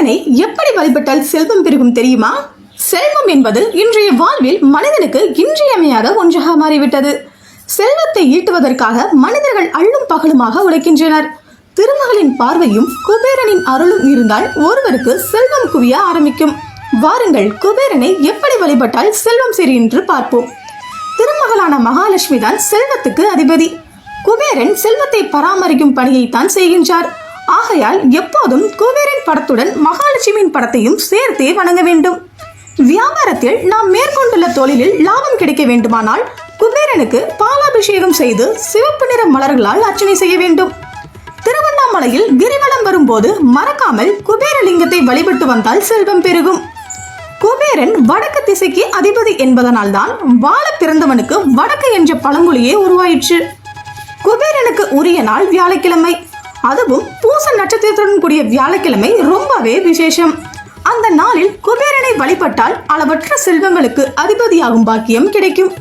குபேரனை எப்படி வழிபட்டால் செல்வம் பெருகும் தெரியுமா? செல்வம் என்பது இன்றைய வாழ்வில் மனிதனுக்கு இன்றியமையாத ஒன்றாக மாறிவிட்டது. செல்வத்தை ஈட்டுவதற்காக மனிதர்கள் அள்ளும் பகலுமாக உழைக்கின்றனர். திருமகளின் பார்வையும் குபேரனின் அருளும் இருந்தால் ஒருவருக்கு செல்வம் குவிய ஆரம்பிக்கும். வாருங்கள் குபேரனை எப்படி வழிபட்டால் செல்வம் சரி என்று பார்ப்போம். திருமகளான மகாலட்சுமி தான் செல்வத்துக்கு அதிபதி. குபேரன் செல்வத்தை பராமரிக்கும் பணியை தான் செய்கின்றார். ஆகையால் எப்போதும் குபேர படத்துடன் மகாலட்சுமியின் படத்தையும் சேர்த்தே வணங்க வேண்டும். வியாபாரத்தில் நாம் மேற்கொண்டுள்ள தொழிலில் லாபம் கிடைக்க வேண்டுமானால் குபேரனுக்கு பாலாபிஷேகம் செய்து சிவப்பு நிற மலர்களால் அர்ச்சனை செய்ய வேண்டும். திருவண்ணாமலையில் கிரிவலம் வரும்போது மறக்காமல் குபேரலிங்கத்தை வழிபட்டு வந்தால் செல்வம் பெருகும். குபேரன் வடக்கு திசைக்கு அதிபதி என்பதனால்தான் வாழ பிறந்தவனுக்கு வடக்கு என்ற பழமொழியே உருவாயிற்று. குபேரனுக்கு உரிய நாள் வியாழக்கிழமை. அதுவும் பூச நட்சத்திரத்துடன் கூடிய வியாழக்கிழமை ரொம்பவே விசேஷம். அந்த நாளில் குபேரனை வழிபட்டால் அளவற்ற செல்வங்களுக்கு அதிபதியாகும் பாக்கியம் கிடைக்கும்.